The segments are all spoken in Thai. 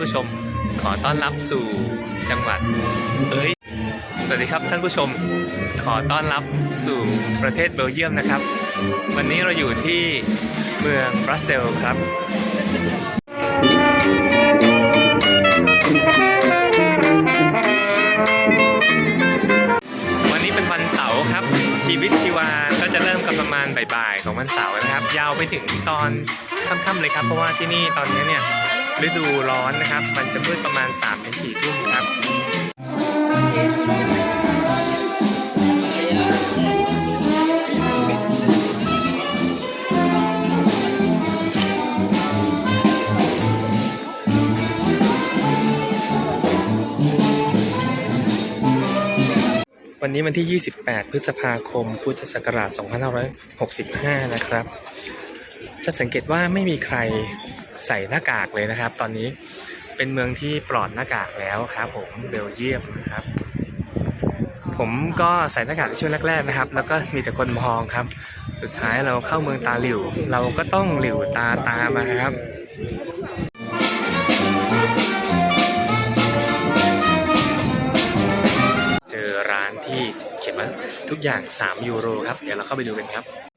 ผู้ชมขอต้อนรับสู่จังหวัดเอ้ยสวัสดีครับท่านผู้ชม ขอต้อนรับสู่ประเทศเบลเยียมนะครับ วันนี้เราอยู่ที่เมืองบรัสเซลครับวันนี้เป็นวันเสาร์ครับ ชีวิตชีวาก็จะเริ่มกันประมาณบ่ายๆของวันเสาร์นะครับ ยาวไปถึงตอนค่ำๆเลยครับ เพราะว่าที่นี่ตอนนี้เนี่ย ฤดูร้อนนะครับ มันจะมืดประมาณ3-4ทุ่มครับวันนี้วันที่ 28 พฤษภาคม พุทธศักราช 2565 นะครับ จะสังเกตว่าไม่มีใคร ใส่หน้ากากเลยนะครับ ตอนนี้เป็นเมืองที่ปลอดหน้ากากแล้วครับผมเบลเยียมนะครับ ผมก็ใส่หน้ากากช่วงแรกๆนะครับ แล้วก็มีแต่คนมองครับ สุดท้ายเราเข้าเมืองตาหลิว เราก็ต้องหลิวตาตามมาครับเจอร้านที่เขียนว่าทุกอย่าง 3 ยูโรครับ เดี๋ยวเราเข้าไปดูกันครับ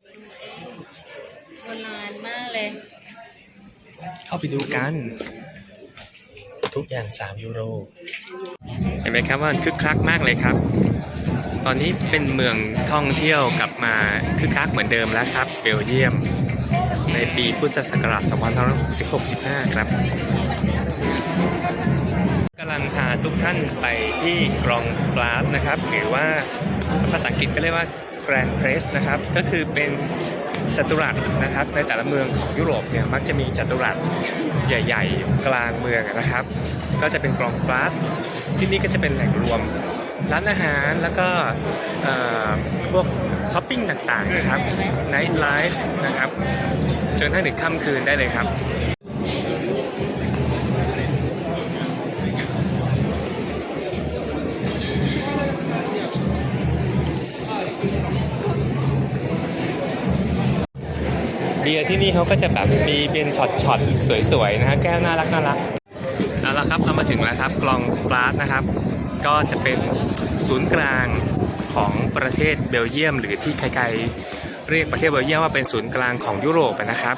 เข้าไปดูกัน ทุกอย่าง 3 ยูโร เห็นไหมครับว่ามันคึกคักมากเลยครับ ตอนนี้เป็นเมืองท่องเที่ยวกลับมาคึกคักเหมือนเดิมแล้วครับ เบลเยียม ในปีพุทธศักราช2565 ครับกำลังพาทุกท่านไปที่กรองกลาสนะครับ หรือว่าภาษาอังกฤษก็เรียกว่า Grand Press นะครับ ก็คือเป็น จัตุรัสนะครับในแต่ละเมืองของยุโรปเนี่ยมักจะมีจัตุรัสใหญ่ๆอยู่กลางเมืองนะครับ ก็จะเป็นกรองปลาสที่นี่ก็จะเป็นแหล่งรวมร้านอาหารแล้วก็พวกช้อปปิ้งต่างๆนะครับไนท์ไลฟ์นะครับจนถ้าถึงค่ำคืนได้เลยครับ เบียร์ที่นี่เขาก็จะแบบมีเป็นช็อตๆสวยๆนะฮะแก้วน่ารักน่ารักเอาละครับเรามาถึงแล้วครับกลองกลาสนะครับ ก็จะเป็นศูนย์กลางของประเทศเบลเยียม หรือที่ใครๆเรียกประเทศเบลเยียมว่าเป็นศูนย์กลางของยุโรปนะครับ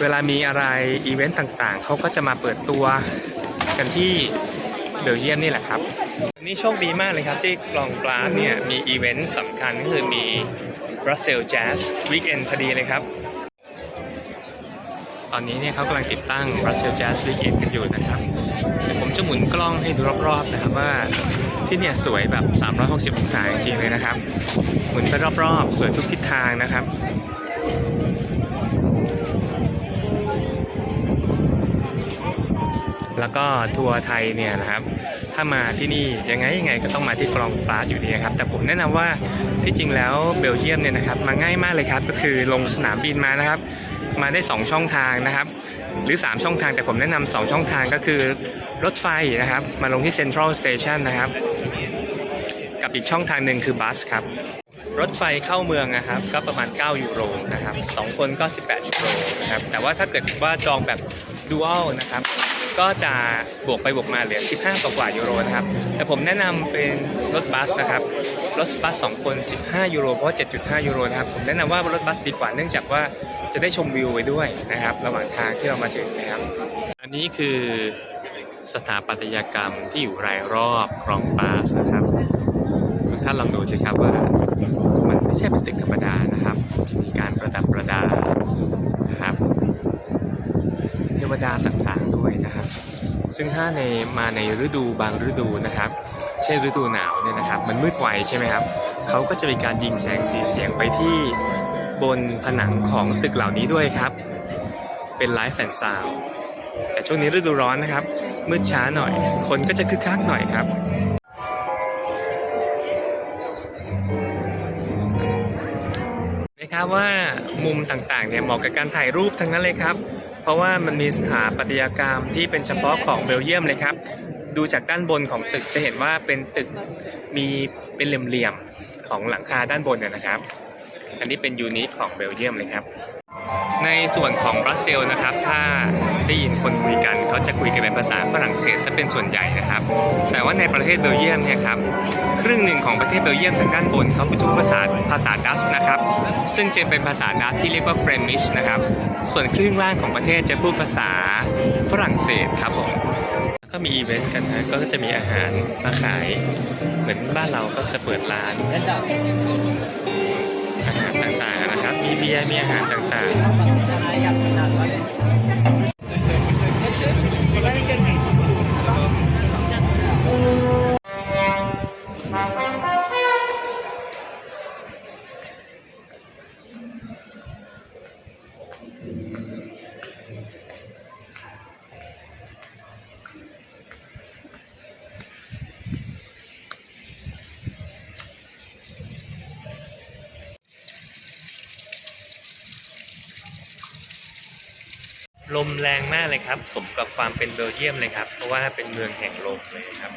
เวลามีอะไรอีเวนต์ต่างๆเขาก็จะมาเปิดตัวกันที่เบลเยียมนี่แหละครับนนี้โชคดีมากเลยครับที่กลองกลาสเนี่ยมีอีเวนต์สำคัญก็คือมี Brussels Jazz Weekend พอดีเลยครับ ตอนนี้เนี่ยเขากำลังติดตั้ง Brussels Jazz Weekend กันอยู่นะครับเดี๋ยวผมจะหมุนกล้องให้ดูรอบๆนะครับว่าที่เนี่ยสวยแบบ 360 องศาจริงๆเลยนะครับ หมุนไปรอบๆ สวยทุกทิศทางนะครับแล้วก็ทัวร์ไทยเนี่ยนะครับ ถ้ามาที่นี่ยังไงยังไงก็ต้องมาที่กรองปลาอยู่ดีนะครับ แต่ผมแนะนำว่าที่จริงแล้วเบลเยียมเนี่ยนะครับ มาง่ายมากเลยครับ ก็คือลงสนามบินมานะครับ มาได้ 2 ช่องทางนะครับ หรือ 3 ช่องทางแต่ผมแนะนำ2ช่องทางก็คือรถไฟนะครับ มาลงที่เซ็นทรัลสเตชันนะครับ กับอีกช่องทางหนึ่งคือบัสครับ รถไฟเข้าเมืองนะครับ ก็ประมาณ 9 ยูโรนะครับสองคนก็ 18 ยูโรนะครับแต่ว่าถ้าเกิดว่าจองแบบดูอัลนะครับ ก็จะบวกไปบวกมาเหลือ 15 กว่ากว่ายูโรนะครับ แต่ผมแนะนำเป็นรถบัสนะครับ รถบัส 2 คน 15 ยูโร เพราะ 7.5 ยูโรนะครับ ผมแนะนำว่ารถบัสดีกว่าเนื่องจากว่าจะได้ชมวิวไปด้วยนะครับ ระหว่างทางที่เรามาถึงนะครับ อันนี้คือสถาปัตยกรรมที่อยู่รายรอบคลองปาสนะครับทุกท่านลองดูสิครับว่ามันไม่ใช่เป็นตึกธรรมดานะครับ จะมีการประดับประดานะครับ เทวดาต่างๆ นะครับ ซึ่งถ้าในมาในฤดูบางฤดูนะครับ เช่นฤดูหนาวเนี่ยนะครับ มันมืดไวใช่ไหมครับเขาก็จะมีการยิงแสงสีเสียงไปที่บนผนังของตึกเหล่านี้ด้วยครับ เป็นไลฟ์แฟนซาวแต่ช่วงนี้ฤดูร้อนนะครับ มืดช้าหน่อย คนก็จะคึกคักหน่อยครับนะครับว่ามุมต่างๆเนี่ยเหมาะกับการถ่ายรูปทั้งนั้นเลยครับ ราะว่ามันมีสถาปัตยกรรมที่เป็นเฉพาะของเบลเยียมเลยครับ ดูจากด้านบนของตึกจะเห็นว่าเป็นตึกมีเป็นเหลี่ยมๆของหลังคาด้านบนนนะครับ อันนี้เป็นยูนิคของเบลเยียมเลยครับ ในส่วนของบรัสเซลนะครับ ถ้าได้ยินคนคุยกันเขาจะคุยกันเป็นภาษาฝรั่งเศสซะเป็นส่วนใหญ่นะครับ แต่ว่าในประเทศเบลเยียมเนี่ยครับครึ่งหนึ่งของประเทศเบลเยียมทางด้านบนเขาพูดภาษาภาษาดัชนะครับ ซึ่งจะเป็นภาษาดัชที่เรียกว่าเฟรมิชนะครับ ส่วนครึ่งล่างของประเทศจะพูดภาษาฝรั่งเศสครับผมก็มีอีเวนต์กันนะก็จะมีอาหารมาขาย เหมือนบ้านเราก็จะเปิดร้าน มีเบียร์มีอาหารต่างๆ ลมแรงมากเลยครับ สมกับความเป็นเบลเยียมเลยครับ เพราะว่าเป็นเมืองแห่งลมเลยครับ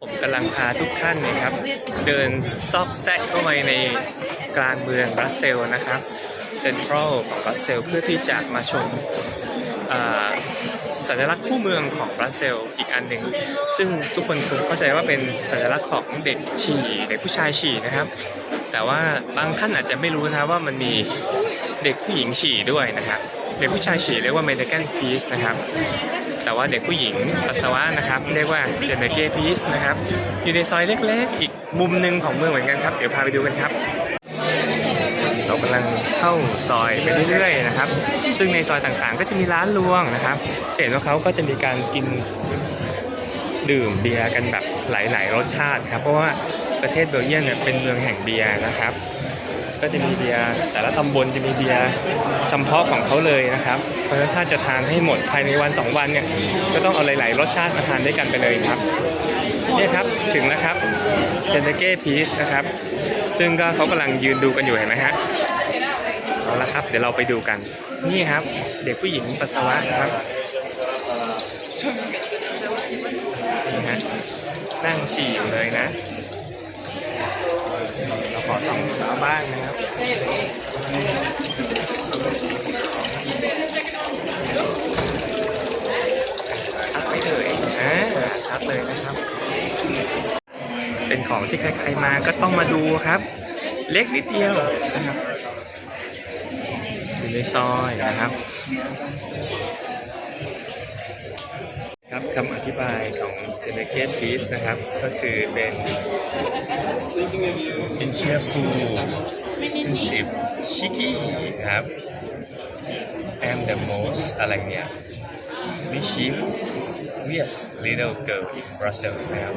ผมกำลังพาทุกท่านเนะครับ เดินซอกแซกเข้าไปในกลางเมืองบรัสเซลนะครับ เซ็นทรัลของบรัสเซลเพื่อที่จะมาชมสัญลักษณ์คู่เมืองของบรัสเซลอีกอันหนึ่งซึ่งทุกคนคงเข้าใจว่าเป็นสัญลักษณ์ของเด็กฉี่เด็กผู้ชายฉี่นะครับ แต่ว่าบางท่านอาจจะไม่รู้นะว่ามันมีเด็กผู้หญิงฉี่ด้วยนะครับเด็กผู้ชายฉี่เรียกว่าเมเดกันพีสนะครับแต่ว่าเด็กผู้หญิงปัสสาวะนะครับเรียกว่าเจเนเกพีสนะครับอยู่ในซอยเล็กๆ อีกมุมหนึ่งของเมืองเหมือนกันครับเดี๋ยวพาไปดูกันครับ เข้าซอยไปเรื่อยๆนะครับ ซึ่งในซอยต่างๆ ก็จะมีร้านรวงนะครับเห็นว่าเขาก็จะมีการกินดื่มเบียร์กันแบบหลายๆรสชาติครับ เพราะว่าประเทศเบลเยียมเนี่ยเป็นเมืองแห่งเบียร์นะครับ ก็จะมีเบียร์แต่ละตำบลจะมีเบียร์จำเพาะของเขาเลยนะครับ เพราะฉะนั้นถ้าจะทานให้หมดภายในวันสองวันเนี่ยก็ต้องเอาหลาย ๆ รสชาติมาทานด้วยกันไปเลยครับเนี่ยครับถึงแล้วครับเจนเก้พีซนะครับ ซึ่งก็เขากำลังยืนดูกันอยู่เห็นไหมฮะ เอาละครับ เดี๋ยวเราไปดูกัน นี่ครับ เด็กผู้หญิงปัสสาวะครับนี่ฮะนั่งฉี่อยู่เลยนะ เราขอส่องเท้าบ้างนะครับชัดไม่เลยอ่าชัดเลยนะครับ เป็นของที่ใครๆมาก็ต้องมาดูครับ เล็กนิดเดียวนะครับ ในซอยนะครับ ครับคำอธิบายของ s e n e g a t e Piece นะครับ ก็คือเป็น in cheerful pensive cheeky ครับ am the most อะไรเนี่ย mischievous little girl in Brussels นะครับ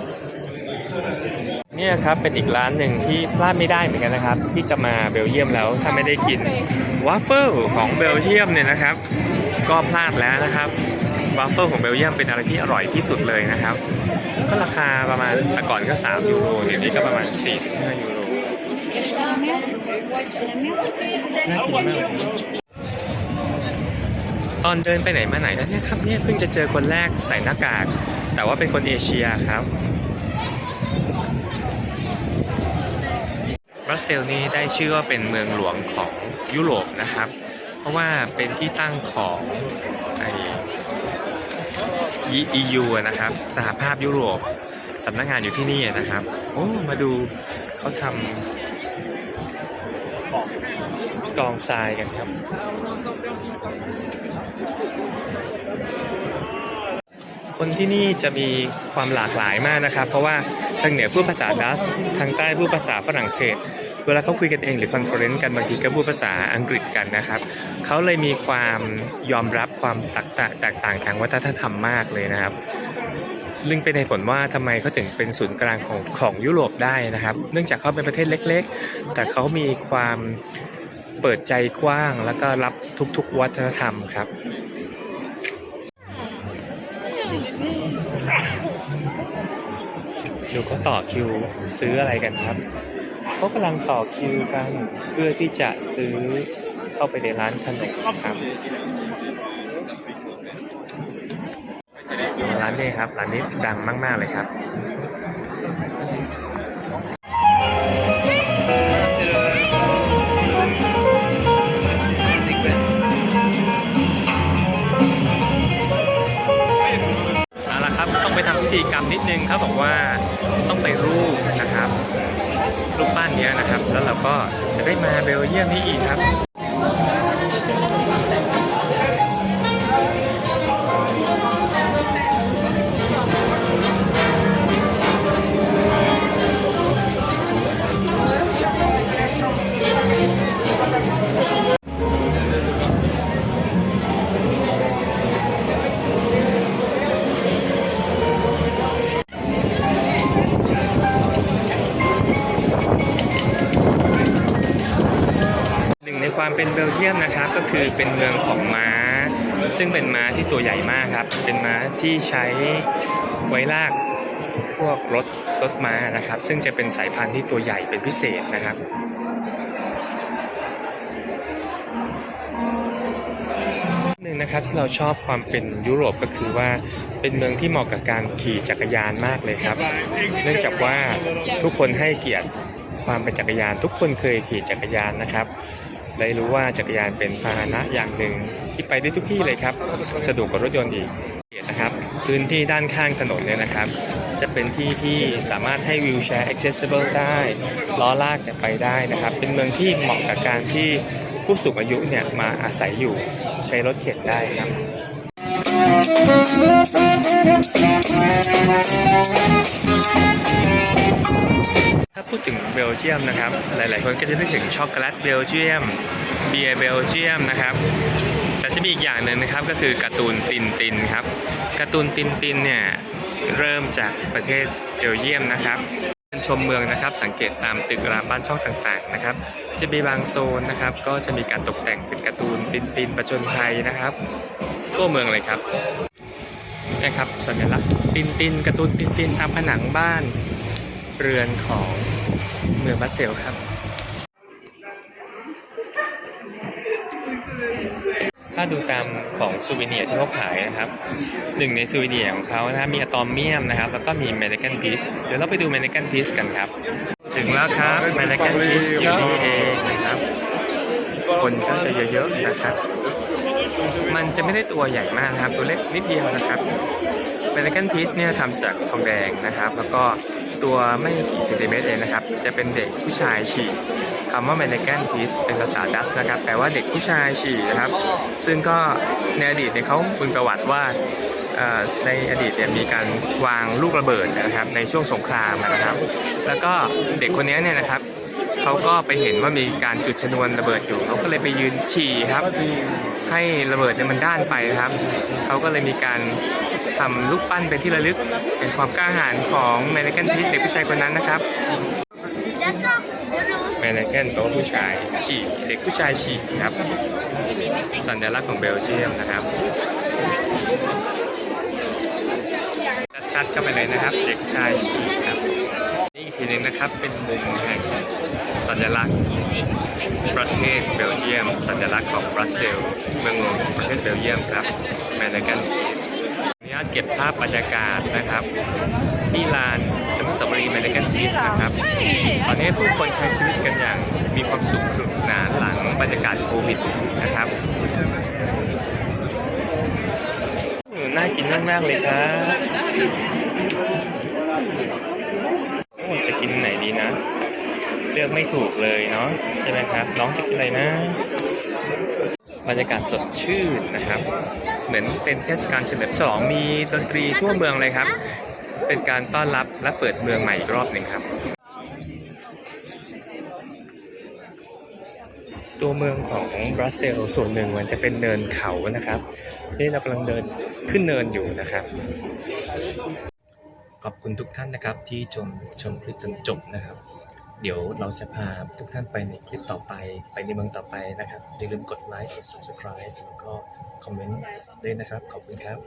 เนี่ยครับเป็นอีกร้านหนึ่งที่พลาดไม่ได้เหมือนกันนะครับ ที่จะมาเบลเยียมแล้วถ้าไม่ได้กินวาฟเฟิลของเบลเยียมเนี่ยนะครับ ก็พลาดแล้วนะครับวาฟเฟิลของเบลเยียมเป็นอะไรที่อร่อยที่สุดเลยนะครับ ก็ราคาประมาณแต่ก่อนก็ 3 ยูโรเดี๋ยวนี้ก็ประมาณ 4-5 ยูโรน่ากินมากตอนเดินไปไหนมาไหนแล้วเนี่ยครับเนี่ยเพิ่งจะเจอคนแรกใส่หน้ากาก แต่ว่าเป็นคนเอเชียครับ รัสเซลนี้ได้ชื่อว่าเป็นเมืองหลวงของยุโรปนะครับ เพราะว่าเป็นที่ตั้งของไอ EU อะนะครับสหภาพยุโรปสำนักงานอยู่ที่นี่นะครับ โอ้มาดูเขาทำกองทรายกันครับ คนที่นี่จะมีความหลากหลายมากนะครับ เพราะว่า ทางเหนือพูดภาษาดัชทางใต้พูดภาษาฝรั่งเศส เวลาเขาคุยกันเองหรือคอนเฟอเรนซ์กันบางทีก็พูดภาษาอังกฤษกันนะครับเขาเลยมีความยอมรับความแตกต่างแตกต่างทางวัฒนธรรมมากเลยนะครับลึงเป็นเหตุผลว่าทำไมเขาถึงเป็นศูนย์กลางของของยุโรปได้นะครับ เนื่องจากเขาเป็นประเทศเล็ก ๆ แต่เขามีความเปิดใจกว้างแล้วก็รับทุกๆ วัฒนธรรมครับ ดูเขาต่อคิวซื้ออะไรกันครับเขากำลังต่อคิวกันเพื่อที่จะซื้อเข้าไปในร้านขนมครับร้านนี้ครับร้านนี้ดังมาก ๆ เลยครับเอาละครับต้องไปทำพิธีกรรมนิดนึงเขาบอกว่า ความเป็นเบลเยียมนะครับก็คือเป็นเมืองของม้า ซึ่งเป็นม้าที่ตัวใหญ่มากครับ เป็นม้าที่ใช้ไว้ลากพวกรถรถม้านะครับ ซึ่งจะเป็นสายพันธุ์ที่ตัวใหญ่เป็นพิเศษนะครับหนึ่งนะครับที่เราชอบความเป็นยุโรปก็คือว่าเป็นเมืองที่เหมาะกับการขี่จักรยานมากเลยครับ เนื่องจากว่าทุกคนให้เกียรติความเป็นจักรยาน ทุกคนเคยขี่จักรยานนะครับ ได้รู้ว่าจักรยานเป็นพาหนะอย่างหนึ่งที่ไปได้ทุกที่เลยครับ สะดวกกว่ารถยนต์อีกนะครับ พื้นที่ด้านข้างถนนเนี่ยนะครับ จะเป็นที่ที่สามารถให้วิวแชร์ accessible ได้ล้อลากเนี่ยไปได้นะครับ เป็นเมืองที่เหมาะกับการที่ผู้สูงอายุเนี่ยมาอาศัยอยู่ใช้รถเข็นได้ครับ ถ้าพูดถึงเบลเยียมนะครับ หลาย ๆ คนก็จะนึกถึงช็อกโกแลตเบลเยียม เบียร์เบลเยียมนะครับ แต่จะมีอีกอย่างหนึ่งนะครับก็คือการ์ตูนตินตินครับการ์ตูนตินตินเนี่ยเริ่มจากประเทศเบลเยียมนะครับ ชมเมืองนะครับสังเกตตามตึกรามบ้านช่องต่างๆนะครับ จะมีบางโซนนะครับ ก็จะมีการตกแต่งเป็นการ์ตูนตินตินประจนภัยนะครับทั่วเมืองเลยครับนะครับสัญลักษณ์ตินตินการ์ตูนตินตินตามผนังบ้านเรือนของเมืองบัสเซลครับ ถ้าดูตามของซูวิเนียที่เขาขายนะครับหนึ่งในซูวิเนียของเขานะครับมีอะตอมเมียมนะครับ แล้วก็มีเมริกันพีชเดี๋ยวเราไปดูเมริกันพีชกันครับ ถึงแล้วครับเมริกันพีชอยู่นี่เองนะครับ คนก็จะเยอะๆนะครับ มันจะไม่ได้ตัวใหญ่มากนะครับ ตัวเล็กนิดเดียวนะครับเมริกันพีชเนี่ยทำจากทองแดงนะครับ แล้วก็ตัวไม่กี่เซนติเมตรเองนะครับ จะเป็นเด็กผู้ชายฉี่ คำว่า a ม e ิกันพีชเป็นภาษาดัชนะครับแปลว่าเด็กผู้ชายฉี่นะครับ ซึ่งก็ในอดีตเนี่ยเขามีประวัติว่าในอดีตเนี่ยมีการวางลูกระเบิดนะครับในช่วงสงครามนะครับ แล้วก็เด็กคนนี้เนี่ยนะครับเขาก็ไปเห็นว่ามีการจุดชนวนระเบิดอยู่เขาก็เลยไปยืนฉี่ครับ ให้ระเบิดเนี่ยมันด้านไปครับเขาก็เลยมีการทำลูกปั้นเป็นที่ระลึกเป็นความกล้าหาญของแมน n กนพีชเด็กผู้ชายคนนั้นนะครับ แมน n กนโตผู้ชายฉี่เด็กผู้ชายฉี่ครับ สัญลักษณ์ของเบลเยียมนะครับชัดๆเข้าไปเลยนะครับ เด็กชายฉี่ครับนี่อีกทีหนึงนะครับเป็นมุมแห่งสัญลักษณ์ประเทศเบลเยียม สัญลักษณ์ของบรัสเซลเมืองหลวงของประเทศเบลเยียมครับแมนกันพีสอนุญาตเก็บภาพบรรยากาศนะครับ ที่ลานอนุสาวรีย์แมน นพีสนะครับ ตอนนี้ผู้คนใช้ชีวิตกันอย่างมีความสุขสนุกสนานหลังบรรยากาศโควิดนะครับโอ้น่ากินมากๆเลยครับโอ้จะกินไหนดีนะ เลือกไม่ถูกเลยเนาะใช่ไหมครับ น้องจะกินอะไรนะบรรยากาศสดชื่นนะครับ เหมือนเป็นเทศกาลเฉลิมฉลองมีดนตรีทั่วเมืองเลยครับ เป็นการต้อนรับและเปิดเมืองใหม่อีกรอบหนึ่งครับ ตัวเมืองของบรัสเซลส่วนหนึ่งมันจะเป็นเนินเขานะครับ นี่เรากำลังเดินขึ้นเนินอยู่นะครับ ขอบคุณทุกท่านนะครับที่ชมชมคลิปจนจบนะครับ เดี๋ยวเราจะพาทุกท่านไปในคลิปต่อไป ไปในเมืองต่อไปนะครับอย่าลืมกดไลค์กด subscribe แล้วก็คอมเมนต์ด้วยนะครับ ขอบคุณครับ